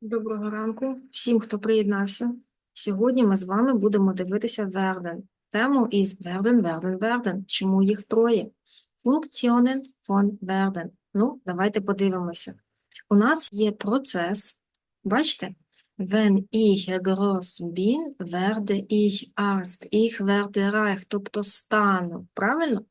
Доброго ранку всім, хто приєднався. Сьогодні ми з вами будемо дивитися Верден. Тему із Верден, Верден, Верден. Чому їх троє? Функціонен фон Верден. Ну, давайте подивимося. У нас є процес. Бачите? Wenn ich groß bin, werde ich Arzt. Ich werde reich, тобто стану. Правильно?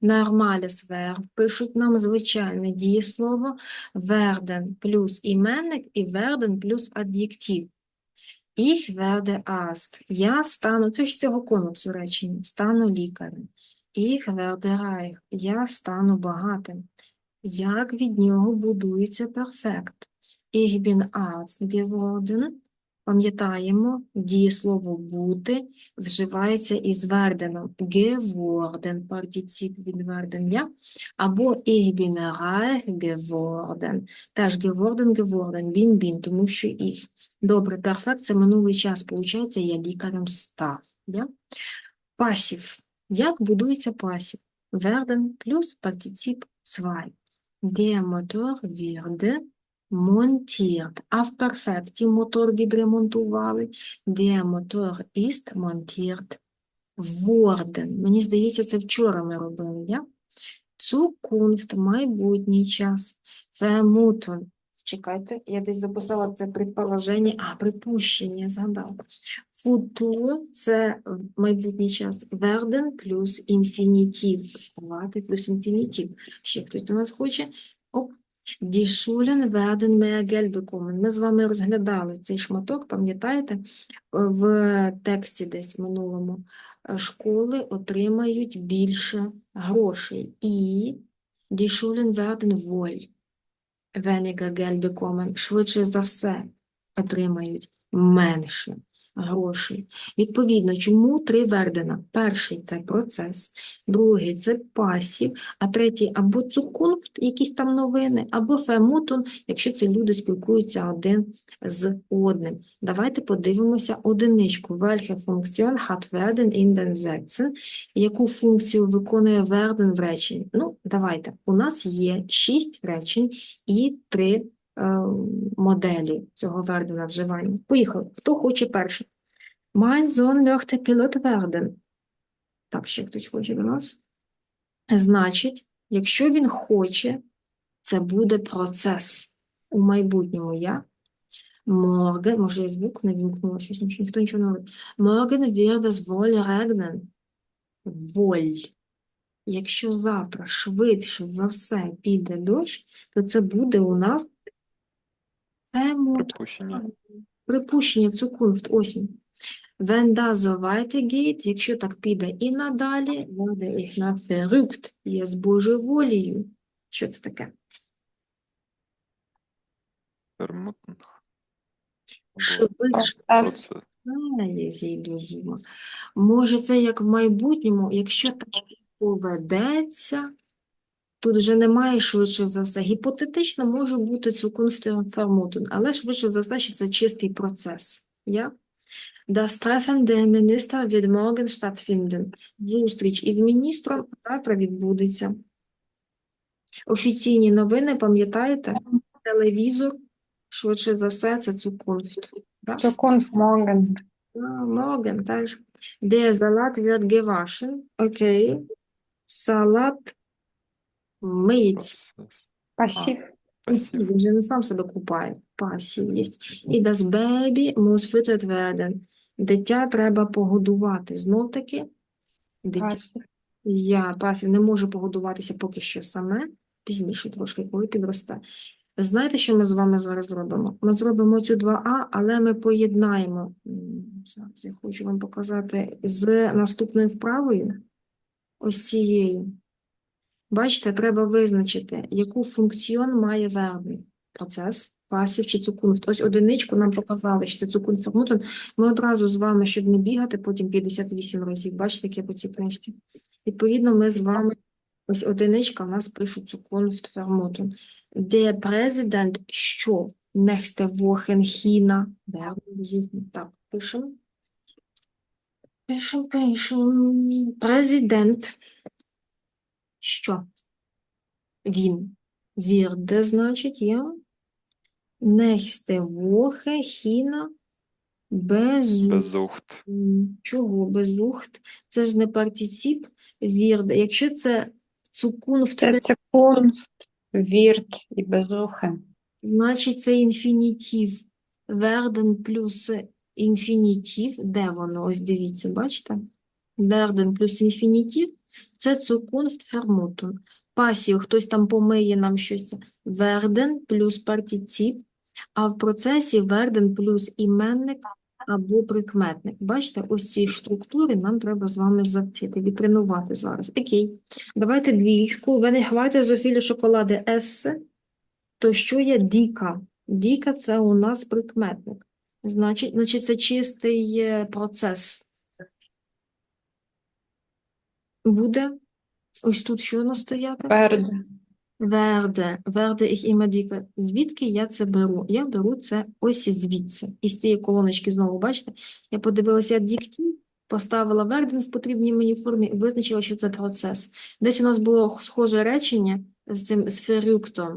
Нормаліс verb пишуть нам звичайне дієслово werden плюс іменник і werden плюс ад'єктив. Ich werde Arzt. Я стану, це ж з цього конусу речення, стану лікарем. Ich werde reich. Я стану багатим. Як від нього будується перфект? Ich bin Arzt geworden. Пам'ятаємо, дієслово бути вживається із верденом geworden, партицip від werden я, або ich bin reich geworden. Теж geworden, geworden, bin, bin, тому що ich. Добре, перфект – це минулий час, получається, я лікарем став. Я? Пасів. Як будується пасів? Werden плюс партицip 2. Der Motor wird montiert. А в перфекті мотор відремонтували. Der Motor ist montiert worden. Мені здається, це вчора ми робили, я? Zukunft, майбутній час. Vermuten. Чекайте, я десь записала це предположення, а, припущення, згадала. Futur – це майбутній час. Werden плюс інфінітив. Ставати плюс інфінітив. Ще хтось до нас хоче? Mehr Geld bekommen. Ми з вами розглядали цей шматок, пам'ятаєте, в тексті десь минулому. Е, Школи отримають більше грошей. І Schulen werden wohl weniger Швидше за все отримають менше грошей. Відповідно, чому три вердена? Перший – це процес, другий – це пасів, а третій або цукунфт, якісь там новини, або фемутон, якщо це люди спілкуються один з одним. Давайте подивимося одиничку. Welche Funktion hat werden in den Sätzen? Яку функцію виконує werden в реченні? Ну, давайте. У нас є шість речень і три моделі цього вердена вживання. Поїхали. Хто хоче перший? Mein Sohn möchte Pilot werden. Так, ще хтось хоче до нас. Значить, якщо він хоче, це буде процес у майбутньому. Я Morgen, може, я звук не вімкнула, щось ніч- ніхто нічого не говорить. Morgen wird es wohl regnen. Wohl. Якщо завтра швидше за все піде дощ, то це буде у нас Vermutung. Припущення. Припущення Zukunft, осінь. Wenn das so weitergeht, якщо так піде і надалі, werde ich noch verrückt, я збожеволію. Що це таке? Вермутн. Швидше зійду з ума. Може, це як в майбутньому, якщо так поведеться, тут вже немає швидше за все. Гіпотетично може бути Zukunft але швидше за все, що це чистий процес. Я? Das Treffen der Minister wird morgen stattfinden. Зустріч із міністром завтра відбудеться. Офіційні новини, пам'ятаєте? Телевізор, швидше за все, це Zukunft. Так? Zukunft morgen. Morgen, теж. Der Salat wird gewaschen. Окей. Салат Процес. Пасів. Пасів. Він же не сам себе купає. Пасів є. І das Baby muss füttert werden. Дитя треба погодувати. Знов таки, дитя. Пасів. Я пасів не можу погодуватися поки що саме, пізніше трошки, коли підросте. Знаєте, що ми з вами зараз зробимо? Ми зробимо цю 2А, але ми поєднаємо. Зараз я хочу вам показати з наступною вправою, ось цією. Бачите, треба визначити, яку функціон має вербний процес, пасів чи цукунфт. Ось одиничку нам показали, що це цукунфт Ми одразу з вами, щоб не бігати, потім 58 разів. Бачите, як я по цій книжці. Відповідно, ми з вами, ось одиничка, в нас пишуть Zukunft vermuten. Der Präsident, що nächste Woche China werden. Так, пишемо. Пишемо, пишемо. Президент. Що? Він. Вірде, значить, я. Nächste Woche Хіна Besuch. Безухт. Чого безухт? Це ж не партиціп вірд. Якщо це цукунфт, Це Zukunft, wird і безухен. значить це інфінітив. Werden плюс інфінітив. Де воно? Ось дивіться, бачите? Werden плюс інфінітив – це цукунфт vermuten. Пасів, хтось там помиє нам щось. Werden плюс партиціп, а в процесі werden плюс іменник або прикметник. Бачите, ось ці структури нам треба з вами завчити, відтренувати зараз. Окей, давайте двієчку. Ви не хватить Зофілі шоколади esse, то що є діка? Діка – це у нас прикметник. Значить, значить це чистий е, процес. Буде ось тут що настояти? Верде, верде ich immer діка. Звідки я це беру? Я беру це ось звідси. Із цієї колоночки знову, бачите? Я подивилася діктів, поставила верден в потрібній мені формі і визначила, що це процес. Десь у нас було схоже речення з цим з verrücktem.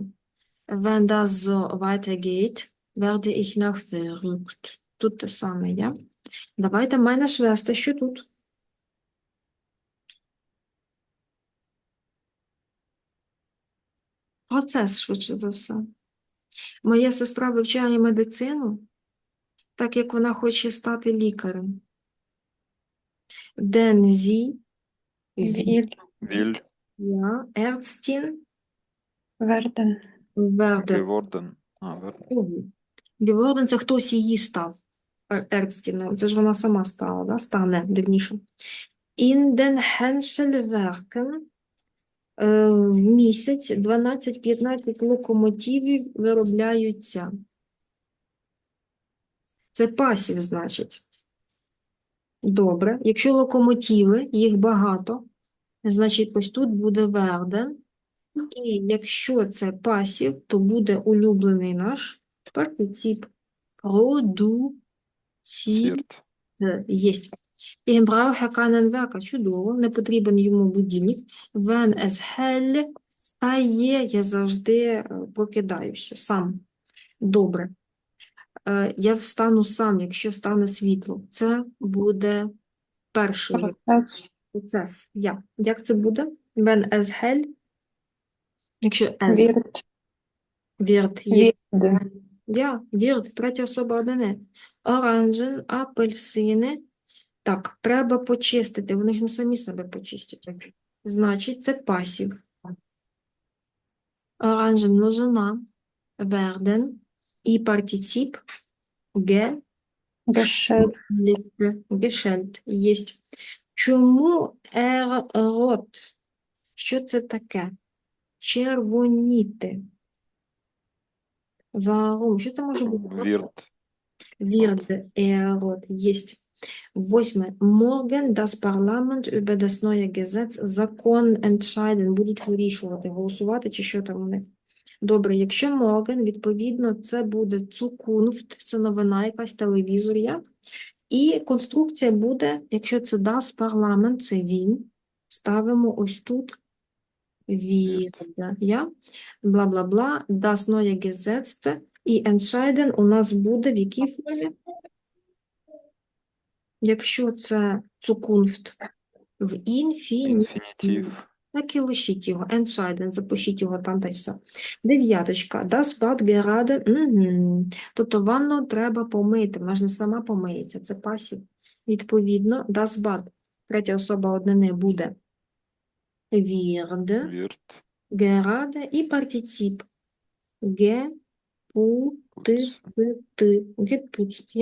Wenn das so weitergeht, werde ich noch verrückt. Тут те саме, я. Давайте meine Schwester, що тут? Процес, швидше за все. Моя сестра вивчає медицину, так як вона хоче стати лікарем. Sie Віль. ja, Ärztin werden. werden. Геворден. А, верден. Geworden – це хтось її став. Е- Ärztin, це ж вона сама стала, да? стане, вірніше. In den Henschelwerken е, в місяць 12-15 локомотивів виробляються. Це пасів, значить. Добре. Якщо локомотиви, їх багато, значить ось тут буде верден. І якщо це пасів, то буде улюблений наш партиціп. Продуції. Сірт. Ich brauche keinen Чудово. Не потрібен йому будильник. Wenn es hell стає, я завжди е, прокидаюся сам. Добре. Е, Я встану сам, якщо стане світло. Це буде перший. Процес. Я. Як це буде? Wenn es hell. Якщо es Wird. wird є Я, вірт, третя особа одини. Оранжен, апельсини. Так, треба почистити, вони ж не самі себе почистять. Значить, це пасів. Оранжен множина, верден і партиціп ге, Geschäft. гешельт. Єсть. Чому ерот? Що це таке? Червоніти. Варум. Що це може бути? Вірт. Wird errot. Есть. Восьме. Morgen das Parlament über das neue Gesetz закон entscheiden. Будуть вирішувати, голосувати чи що там у них. Добре, якщо morgen, відповідно, це буде Zukunft, це новина, якась телевізор як. І конструкція буде, якщо це das Parlament, це він. Ставимо ось тут wird. Я? Бла-бла-бла. Das neue Gesetz. І entscheiden у нас буде в якій формі? Якщо це Zukunft в інфіні, Інфінітив. так і лишіть його. Entscheiden, запишіть його там та й все. Дев'яточка. Das Bad gerade. Мгм. Тобто ванну треба помити. Вона ж не сама помиється, це пасів. Відповідно, das Bad. Третя особа однини буде wird, Вірт. gerade і партиціп. Ge, пу, ти, Пуц. ти, ти, гепуцт.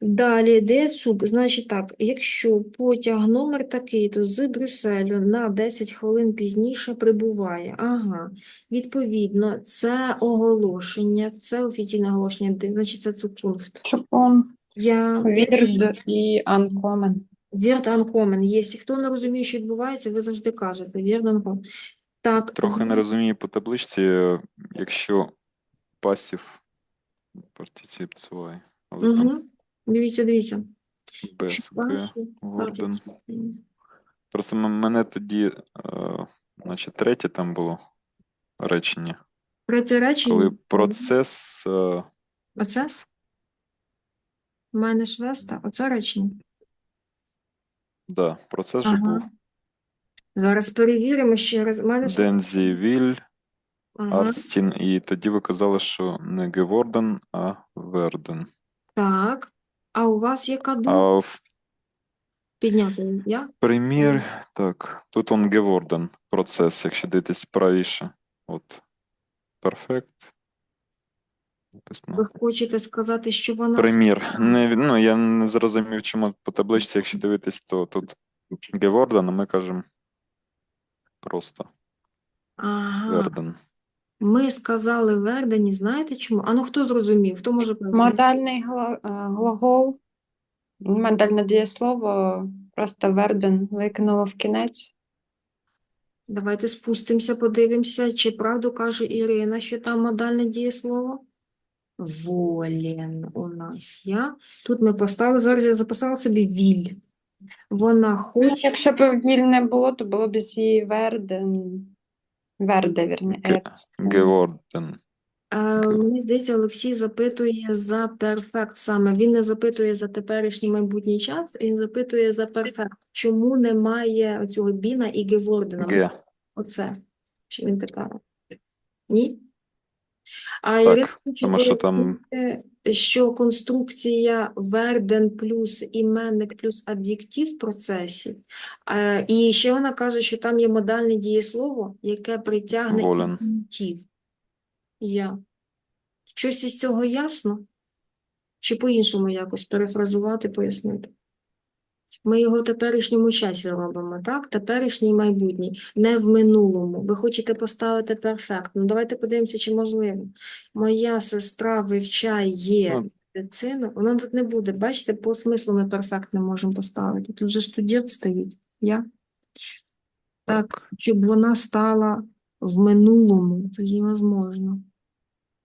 Далі, де цук? Значить так, якщо потяг номер такий, то з Брюсселю на 10 хвилин пізніше прибуває. Ага, відповідно, це оголошення, це офіційне оголошення, значить це цукунфт. Я Wird і ankommen. Wird ankommen. Є. Хто не розуміє, що відбувається, ви завжди кажете. Wird ankommen. Так, Трохи не розумію по табличці, якщо пасів Але там Угу. Дивіться, дивіться. без Г. Гордон. Просто м- мене тоді, е, значить, третє там було речення. Третє речення. Коли процес. е, Оце? У мене швеста. Оце речення. Да, процес же був. Зараз перевіримо ще раз. У мене швеста. Дензі Віль, Ага. Арстін, і тоді ви казали, що не Геворден, а Верден. Так. А у вас яка думка? А в Підняти я? примір, так, тут он Геворден процес, якщо дивитись правіше. От. Перфект. Написано. Ви хочете сказати, що вона Примір. Не, ну, я не зрозумів, чому по табличці, якщо дивитись, то тут Геворден, а ми кажемо просто Ага. Верден. Ми сказали Вердені, знаєте чому? А ну хто зрозумів? Хто може? Модальний гла- е, глагол, модальне дієслово, просто верден викинуло в кінець. Давайте спустимося, подивимося, чи правду каже Ірина, що там модальне дієслово? Волен у нас я. Тут ми поставили, зараз я записала собі віль. Вона Ну, хоче. Якщо б віль не було, то було б зі верден. Верде, вірні. Ге- Геворден. Е, мені здається, Олексій запитує за перфект саме. Він не запитує за теперішній майбутній час, він запитує за перфект. Чому немає цього біна і гевордена? Ге. Оце, що він питає. Ні? А Так, Ірина хоче тому що там- пояснити, що конструкція верден плюс іменник плюс ад'єктив в процесі. Е, І ще вона каже, що там є модальне дієслово, яке притягне Волен. Я. Щось із цього ясно? Чи по-іншому якось перефразувати, пояснити? Ми його в теперішньому часі робимо, так? Теперішній майбутній, не в минулому. Ви хочете поставити перфект. Ну, давайте подивимося, чи можливо. Моя сестра вивчає Ну. медицину. Воно тут не буде. Бачите, по смислу ми перфект не можемо поставити. Тут же студент стоїть. Я? Так, Так. щоб вона стала в минулому. Це ж невозможно.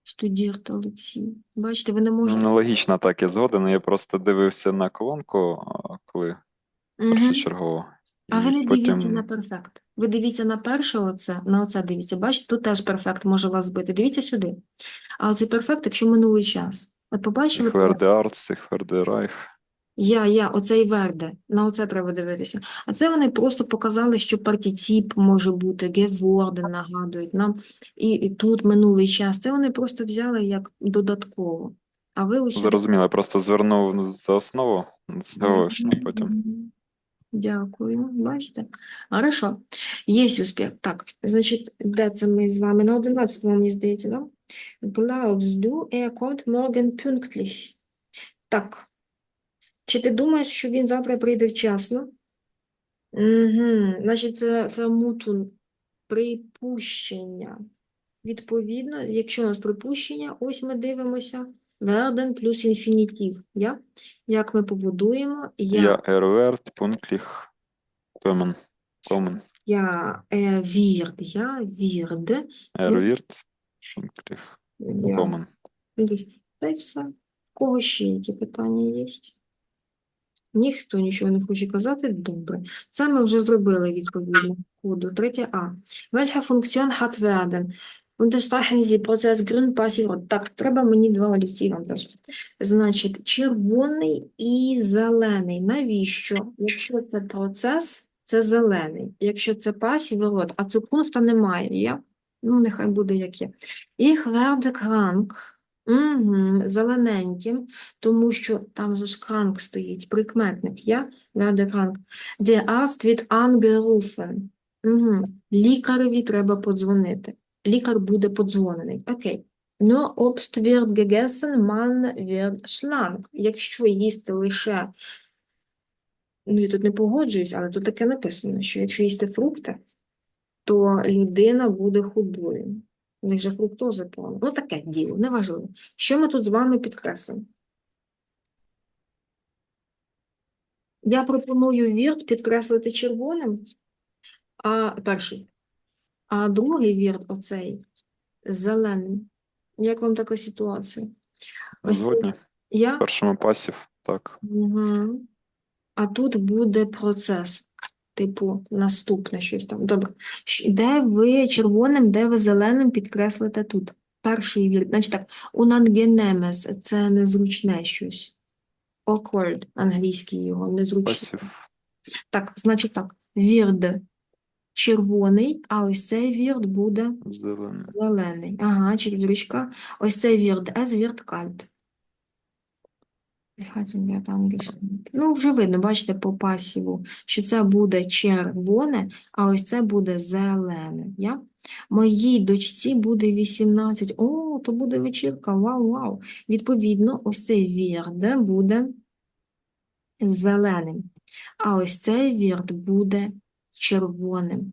Студент Олексій. Бачите, ви не можете. Ну, логічно, так, я згоден. Я просто дивився на колонку, коли угу. першочергово. А ви не не дивіться на перфект. Ви дивіться на перше оце, на оце дивіться. Бачите, тут теж перфект може вас збити. Дивіться сюди. А оцей перфект, якщо минулий час. От побачили? Хвердеарт, Хвердерайх. Хверде Райх. Я, я, оцей верде. На оце треба дивитися. А це вони просто показали, що партіціп може бути, геворден нагадують нам. І, і тут минулий час. Це вони просто взяли як додатково. А ви сюди Зрозуміло, я просто звернув за основу, Мгм. потім. Дякую. Бачите? Хорошо. Є успіх. Так, значить, де це ми з вами? На 11-му, мені здається, да? Glaubst du, er kommt morgen pünktlich? Так. Чи ти думаєш, що він завтра прийде вчасно? Угу. Значить, це vermuten, припущення. Відповідно, якщо у нас припущення, ось ми дивимося. Werden плюс інфінітив. Я? Як ми побудуємо? Я ерверт, пунктліх, комен, комен, Я е, я вірд, ервірт, пунктліх, комен. Та й все. В кого ще які питання є? Ніхто нічого не хоче казати? Добре. Це ми вже зробили відповідно коду. Третє А. Welche Funktion hat werden? Unterstreichen Sie Prozess Grün, Passiv. Так, треба мені два олівці. Значить, червоний і зелений. Навіщо? Якщо це процес, це зелений. Якщо це пасів, рот, а цукунфта немає. Є? Ну, нехай буде як є. Ich werde krank. Угу, зелененьким, тому що там же ж krank стоїть, прикметник. Я werde krank. Der Arzt wird angerufen. Угу. Лікареві треба подзвонити. Лікар буде подзвонений. Окей. Nur Obst wird gegessen, man wird schlank. Якщо їсти лише, ну я тут не погоджуюсь, але тут таке написано, що якщо їсти фрукти, то людина буде худою. У них же фруктози повно. Ну таке діло, неважливо. Що ми тут з вами підкреслимо? Я пропоную вірт підкреслити червоним, а перший. А другий вірт, оцей, зеленим. Як вам така ситуація? Ось Згодні. В я? першому пасів, так. Угу. А тут буде процес. Типу наступне щось там. Добре. Де ви червоним, де ви зеленим підкреслите тут? Перший вірш. Значить так, unangenehmes – це незручне щось. Awkward, англійський його, незручне. Так, значить так, вірд червоний, а ось цей вірд буде Зелений. зелений. Ага, червірочка. Ось цей вірд, es wird kalt. Ну, вже видно, бачите, по пасіву, що це буде червоне, а ось це буде зелене. Я? Моїй дочці буде 18. О, то буде вечірка. Вау, вау. Відповідно, ось цей вірд буде зеленим, а ось цей вірд буде червоним.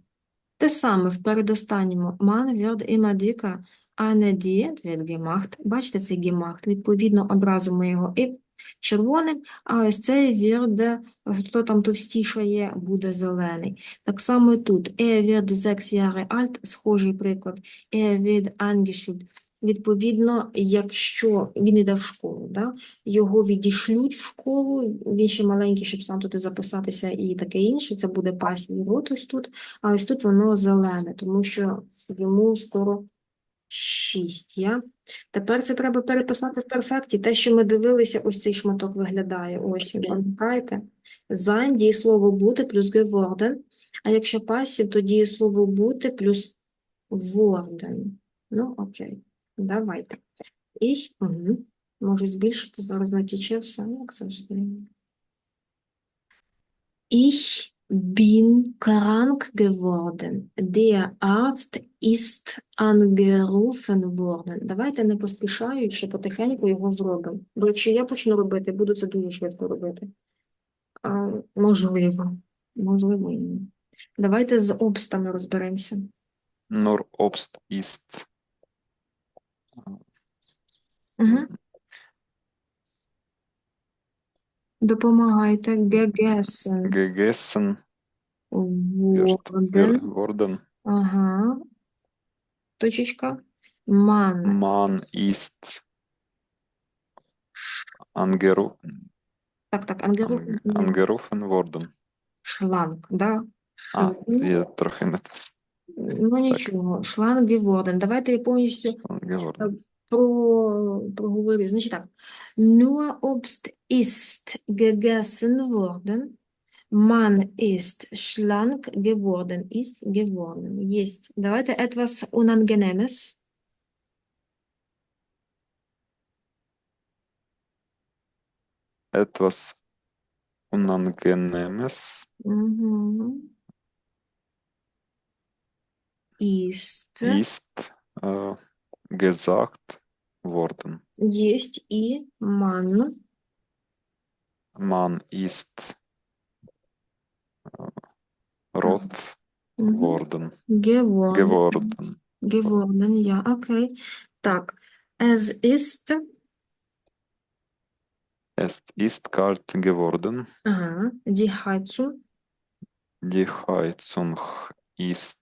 Те саме в передостанньому Man wird immer dicker, eine Diät wird gemacht. Бачите, це gemacht. Відповідно, одразу ми його і червоним, а ось цей wird, хто там товстішає, буде зелений. Так само і тут. Er wird sechs Jahre alt, схожий приклад. Er wird angeschult. Відповідно, якщо він йде в школу, да, його відішлють в школу, він ще маленький, щоб сам туди записатися і таке інше, це буде пасів рот ось тут, а ось тут воно зелене, тому що йому скоро 6. Я. Тепер це треба переписати в перфекті. Те, що ми дивилися, ось цей шматок виглядає. Ось, пам'ятаєте? Sein дієслово бути плюс geworden, а якщо пасів, то дієслово бути плюс worden. Ну, окей. Давайте. Ich, угу. Можу збільшити, зараз натіче все, як завжди. Ich bin krank geworden. Der Arzt ist angerufen worden. Давайте не поспішаючи, потихеньку його зробимо. Бо якщо я почну робити, буду це дуже швидко робити. А, можливо. Можливо, і ні. Давайте з обстами розберемося. Nur Obst ist. Угу. Допомагайте. Gegessen Gegessen wird, worden. worden. Ага. Точечка. Man. Man ist angeru Так, так, angerufen. an- angerufen worden. Шланг, да? А, Мгм. я трохи не Ну нічого. Шланг geworden. Давайте я повністю geworden. про, проговорю. Значить так. Nur Obst ist gegessen worden. Man ist schlank geworden. Ist geworden. Есть. Давайте etwas Unangenehmes. Etwas Unangenehmes Mhm. Ist. ist äh, gesagt worden. Есть и man. Man ist äh, Mhm. worden. Geworden. Geworden. Geworden, ja, okay. Так, es ist, Es ist kalt geworden. ага, die Heizung Die Heizung ist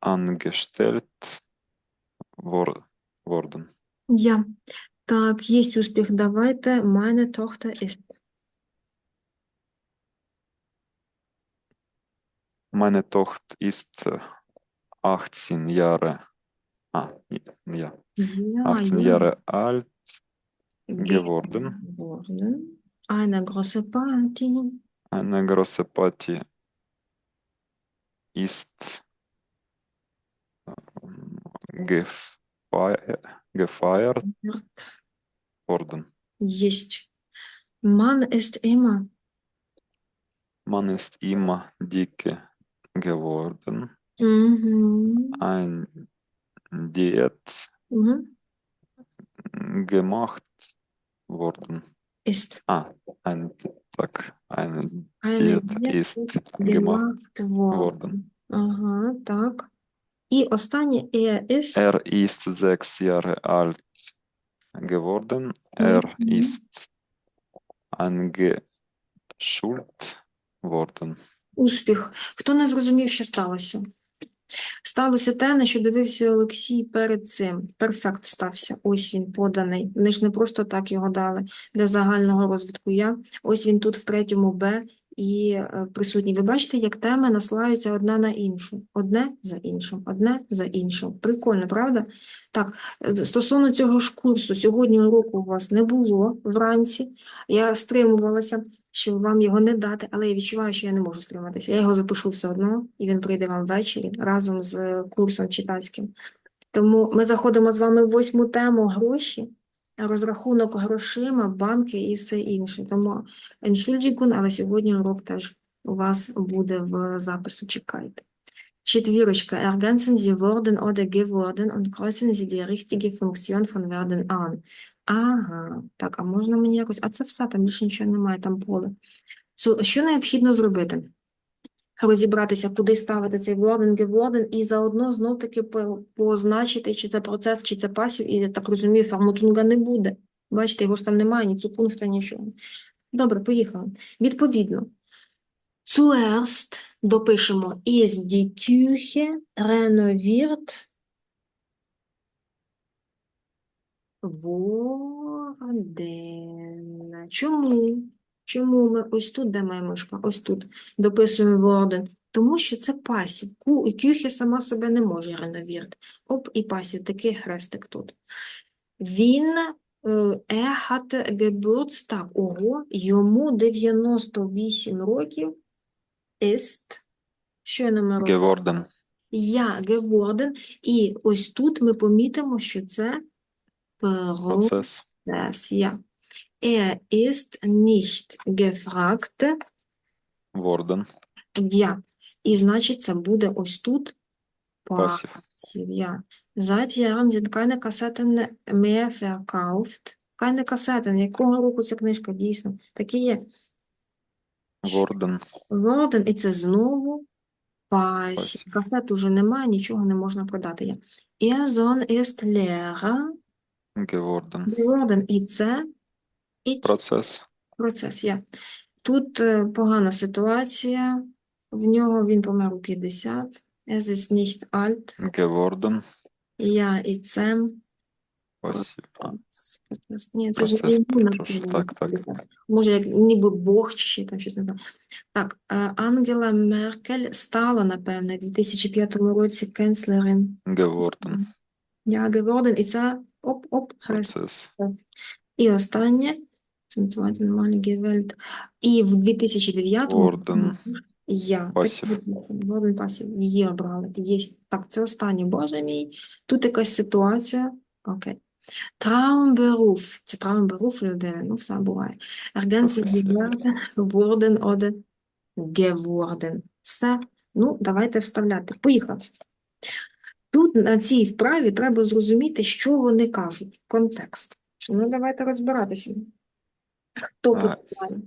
angestellt wor worden. Ja. Так, есть успех. Давайте. Meine Tochter ist. Meine Tochter ist äh, 18 Jahre, ah, ja, Ja, 18 ja. Jahre alt Ge- geworden. geworden. Eine große Party. Eine große Party ist ähm, gefeiert, gefeiert Wird. worden. Есть. Man ist immer. Man ist immer dicke geworden. Mhm. Ein Diät Mhm. gemacht worden. Ist. Ah, ein Tag, eine Eine Diät Diät ist ist gemacht gemacht worden. Ага, так. І останнє er ist. Er ist sechs Jahre alt geworden. Er Mhm. ist angeschult worden. Успіх. Хто не зрозумів, що сталося? Сталося те, на що дивився Олексій перед цим. Перфект стався. Ось він поданий. Вони ж не просто так його дали для загального розвитку я. Ось він тут в третьому Б. і е, присутні. Ви бачите, як теми наслаються одна на іншу, одне за іншим, одне за іншим. Прикольно, правда? Так, е, стосовно цього ж курсу, сьогодні уроку у вас не було вранці. Я стримувалася, щоб вам його не дати, але я відчуваю, що я не можу стриматися. Я його запишу все одно, і він прийде вам ввечері разом з е, курсом читацьким. Тому ми заходимо з вами в восьму тему гроші, розрахунок грошима, банки і все інше. Тому Entschuldigung, але сьогодні урок теж у вас буде в запису. Чекайте. Четвірочка. Ergänzen Sie Worden oder geworden und kreuzen Sie die richtige Funktion von werden an. Ага, так, а можна мені якось. А це все, там більше нічого немає, там поле. Що необхідно зробити? Розібратися, куди ставити цей worden, geworden, і заодно знов-таки позначити, чи це процес, чи це пасів, і я так розумію, фармутунга не буде. Бачите, його ж там немає, ні цукунфта, нічого. Добре, поїхали. Відповідно, zuerst допишемо ist die Küche renoviert. Чому? Чому ми ось тут, де моя мишка? Ось тут дописуємо worden. Тому що це пасів. І кюхе сама себе не може реновірти. Оп, і пасів, такий хрестик тут. Він е, er hatte Geburtstag. Ого, йому 98 років. Ist, що я нумерую? Geworden. Я geworden. І ось тут ми помітимо, що це Процес. Я. Er ist nicht gefragt. Worden. Я. І значить, це буде ось тут Пасів. пасів. Я. Seit Jahren sind keine Kassetten mehr verkauft. Keine Kassetten. Якого року ця книжка дійсно? Такі є. Worden. Worden, і це знову пасів. Касет уже немає, нічого не можна продати. Я. Ihr Sohn ist Lehrer Geworden. geworden. І це і Процес. процес. Я. Тут е, погана ситуація. В нього він помер у 50. Es ist nicht alt. Geworden. Я і це. Ні, це ж не йому Так, так. Може, як ніби Бог чи ще там щось не знаю. Так, е, Ангела Меркель стала, напевне, у 2005 році канцлером. Geworden. Я geworden. І це оп-оп. Процес. І останнє, Mal gewählt. І в 2009 Worden. я. Пасів. Пасів. Є обрали. Є. Так, це останнє. Боже мій. Тут якась ситуація. Окей. Traumberuf. Це Traumberuf людини. Ну, все буває. Die Wörter worden oder geworden. Все. Ну, давайте вставляти. Поїхали. Тут на цій вправі треба зрозуміти, що вони кажуть. Контекст. Ну, давайте розбиратися. Хто починає?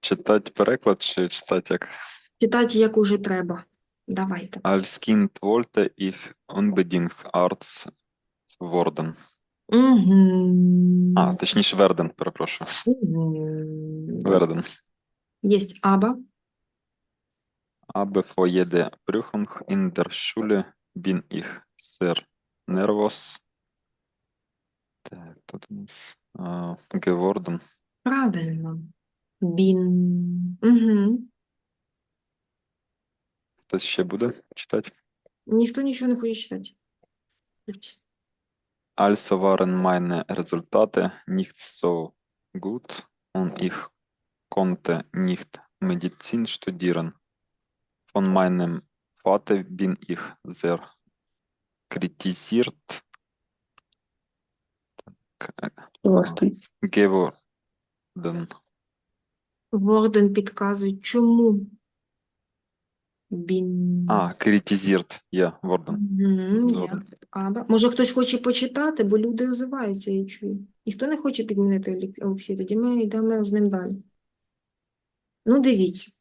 Читати переклад чи читати як Читати, як уже треба. Давайте. Als Kind wollte ich unbedingt Arzt worden. Угу. А, точніше, Верден, перепрошую. Верден. Єсть аба. Aber vor jeder Prüfung in der Schule bin ich sehr nervös так, тут у нас, geworden. Правильно. Бін. Угу. Хтось ще буде читати? Ніхто нічого не хоче читати. Also waren meine Resultate nicht so gut und ich konnte nicht Medizin studieren. Von meinem Vater bin ich sehr kritisiert Worden. geworden. Ворден підказує, чому. Бін. А, kritisiert, я. Мгм, є. Аба. Може, хтось хоче почитати, бо люди озиваються, я чую. Ніхто не хоче підмінити Олі- Олексія, тоді ми йдемо з ним далі. Ну, дивіться.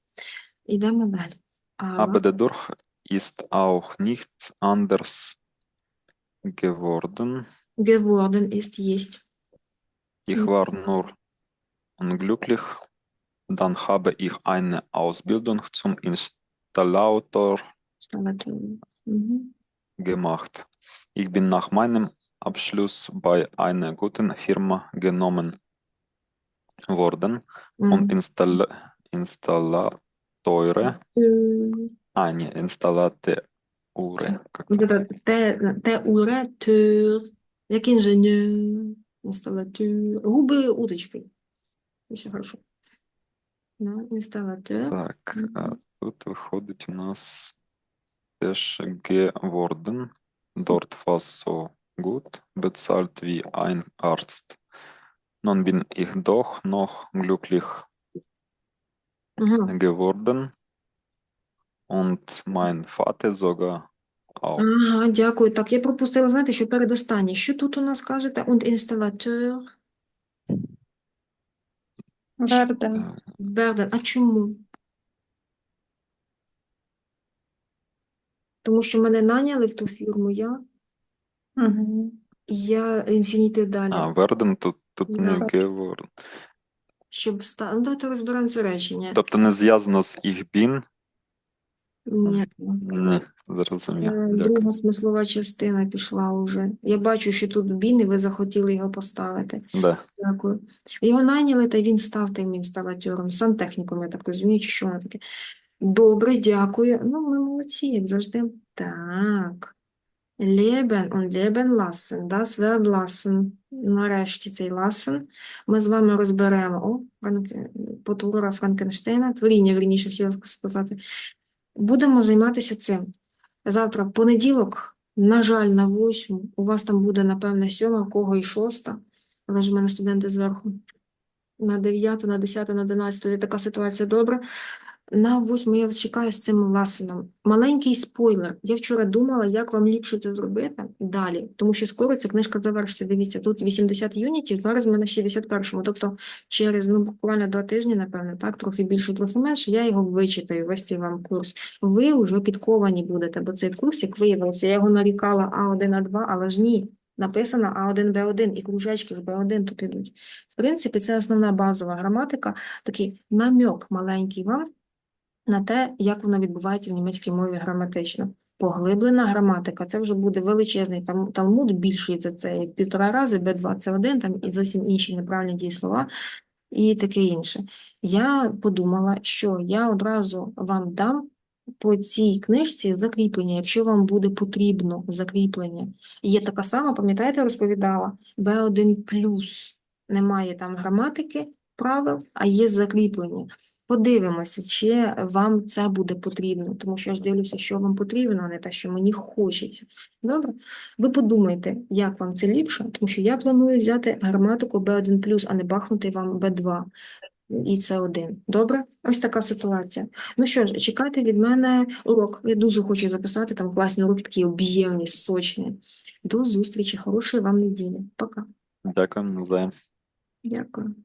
Йдемо далі. Аба. Aber dadurch ist auch nichts anders geworden. geworden ist, ist. Ich war nur unglücklich, dann habe ich eine Ausbildung zum Installator mhm. gemacht. Ich bin nach meinem Abschluss bei einer guten Firma genommen worden mhm. und Install Installateure, mhm. eine Installateure. Oder так? это те, теоретор, як інженер, інсталатор. Губи уточкой. Еще хорошо. Да, інсталатор. Так, а Мгм. тут виходить у нас теж geworden. Dort fast so gut. Bezahlt wie ein Arzt. Nun bin ich doch noch glücklich Ага. geworden. Und mein Vater sogar auch. Ага, дякую. Так, я пропустила, знаєте, що передостаннє. Що тут у нас кажете? Und інсталатор. Верден. Е, А чому? Тому що мене наняли в ту фірму, я, Угу. і я інфінітив далі. А, Верден тут, тут не geworden. Щоб ста... Ну, давайте розберемо це речення. Тобто не зв'язано з ich bin? Ні. Зрозумів. Е, Друга смислова частина пішла вже. Я бачу, що тут бін, і ви захотіли його поставити. Да. Дякую. Його найняли, та він став тим інсталатором, сантехніком, я так розумію, чи що воно таке. Добре, дякую. Ну, ми молодці, як завжди. Так. Leben und leben lassen. Das Verb lassen. Нарешті цей lassen. Ми з вами розберемо. О, Франк... потвора Франкенштейна. Творіння, вірніше, хотіла сказати. Будемо займатися цим. Завтра понеділок, на жаль, на восьму. У вас там буде, напевне, сьома, кого і шоста. Але ж в мене студенти зверху. На дев'яту, на десяту, на одинадцяту. Така ситуація добра. На восьму я вас чекаю з цим ласеном. Маленький спойлер. Я вчора думала, як вам ліпше це зробити далі, тому що скоро ця книжка завершиться. Дивіться, тут 80 юнітів, зараз ми на 61-му. Тобто через ну, буквально два тижні, напевно, так, трохи більше, трохи менше, я його вичитаю, весь цей вам курс. Ви вже підковані будете, бо цей курс, як виявилося, я його нарікала А1, А2, але ж ні. Написано А1, Б1 і кружечки ж Б1 тут ідуть. В принципі, це основна базова граматика, такий намьок маленький вам на те, як вона відбувається в німецькій мові граматично. Поглиблена граматика, це вже буде величезний там талмуд, більший за це в півтора рази, Б2 це один, там і зовсім інші неправильні дієслова і таке інше. Я подумала, що я одразу вам дам по цій книжці закріплення, якщо вам буде потрібно закріплення. Є така сама, пам'ятаєте, розповідала, Б1+, немає там граматики, правил, а є закріплення. Подивимося, чи вам це буде потрібно, тому що я ж дивлюся, що вам потрібно, а не те, що мені хочеться. Добре? Ви подумайте, як вам це ліпше, тому що я планую взяти граматику B1+, а не бахнути вам B2 і С1. Добре? Ось така ситуація. Ну що ж, чекайте від мене урок. Я дуже хочу записати там класні уроки, такі об'ємні, сочні. До зустрічі, хорошої вам неділі. Пока. Дякую, навзаєм. Дякую.